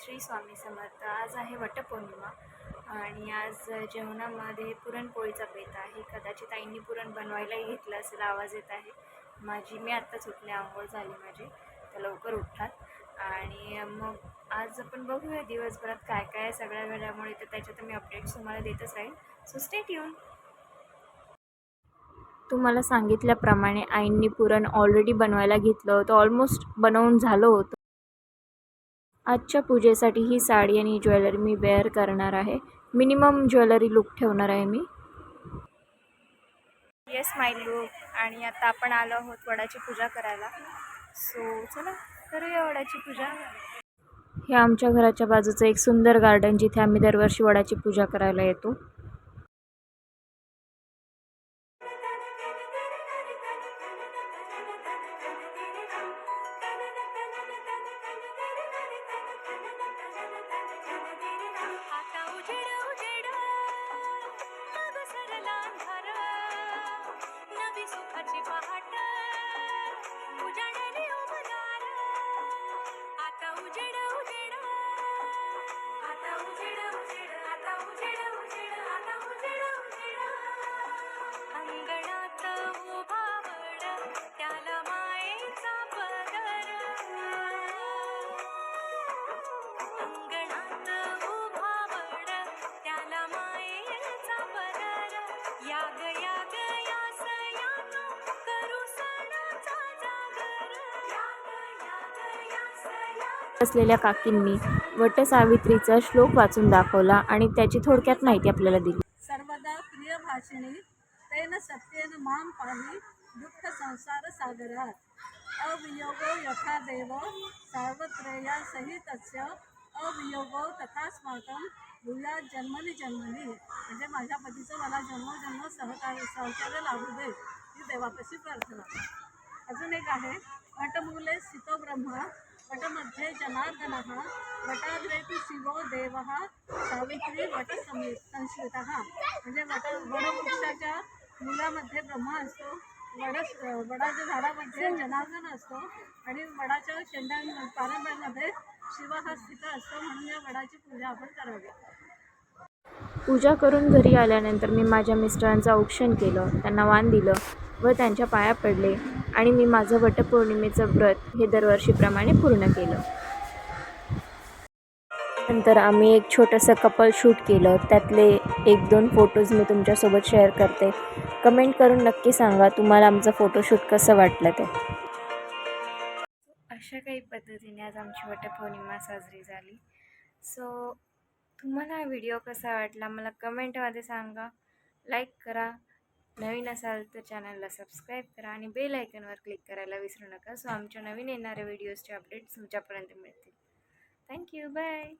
श्री स्वामी समर्थ. आज आहे वटपौर्णिमा आणि आज जेवणामध्ये पुरणपोळीचा बेत आहे. कदाचित आईंनी पुरण बनवायलाही घेतलं असेल आवाज येत आहे. माझी मी आत्ताच उठले आंघोळ झाली माझी. तर लवकर उठतात. आणि मग आज आपण बघूया दिवसभरात काय काय सगळ्या घडामोडी. तर त्याच्यात मी अपडेट्स तुम्हाला देतच राहील सो स्टेट येऊन तुम्हाला सांगितल्याप्रमाणे आईंनी पुरण ऑलरेडी बनवायला घेतलं होतं. ऑलमोस्ट बनवून झालं होतं. आजच्या पूजेसाठी ही साडी आणि ज्वेलरी मी वेअर करणार आहे. मिनिमम ज्वेलरी लुक ठेवणार आहे मी. येस माय लुक आणि आता आपण आलो आहोत वडाची पूजा करायला. सो चला करूया वडाची पूजा. हे आमच्या घराच्या बाजूचं एक सुंदर गार्डन जिथे आम्ही दरवर्षी वडाची पूजा करायला येतो. नवी पहाट उजाडली उमदार. आता उजेड उजेड. आता उजेड उजेड. आता उजेड उजेड. असलेल्या काकींनी वटसावित्रीचा श्लोक वाचून दाखवला आणि त्याची थोडक्यात माहिती आपल्याला दिली. सर्वदा प्रिय भाषिणी तेन सत्येन माम पाहि दुःख संसार सागरात. अवियोगो यथा देव सार्वत्रेया सहितस्य अवियोगो तथास्माकं भूया जन्मनी जन्मनी. म्हणजे माझ्या पतीचं मला जन्मोजन्म सहकार्य सहकार्य लाभू दे ही देवापाशी प्रार्थना. अजून एक आहे वटमूले सितो ब्रह्मा वटमध्ये जनार्दनः वटाग्रेतु शिवो देवः सावित्री वट संस्कृतः. म्हणजे वट वडवृक्षाच्या मुलामध्ये ब्रह्मा असतो वड वडाच्या झाडामध्ये जनार्दन असतो आणि वडाच्या शेंड्या पारंब्यामध्ये शिव हा स्थित असतो म्हणून या वडाची पूजा आपण करावी. पूजा करून घरी आल्यानंतर मी माझ्या मिस्टरांचं औक्षण केलं त्यांना वाण दिलं. व त्यांच्या पाया पडले आणि मी माझं वटपौर्णिमेचं व्रत हे दरवर्षीप्रमाणे पूर्ण केलं. नंतर आम्ही एक छोटंसं कपल शूट केलं. त्यातले एक दोन फोटोज मी तुमच्यासोबत शेअर करते. कमेंट करून नक्की सांगा तुम्हाला आमचं फोटोशूट कसं वाटलं ते. अशा काही पद्धतीने आज आमची वटपौर्णिमा साजरी झाली. सो तुम्हाला हा व्हिडिओ कसा वाटला? मला कमेंटमध्ये सांगा. लाईक करा. नवीन असाल तर चॅनलला सबस्क्राईब करा आणि बेल आयकनवर क्लिक करायला विसरू नका. सो आमच्या नवीन येणाऱ्या व्हिडिओजचे अपडेट्स तुमच्यापर्यंत मिळतील. Thank you bye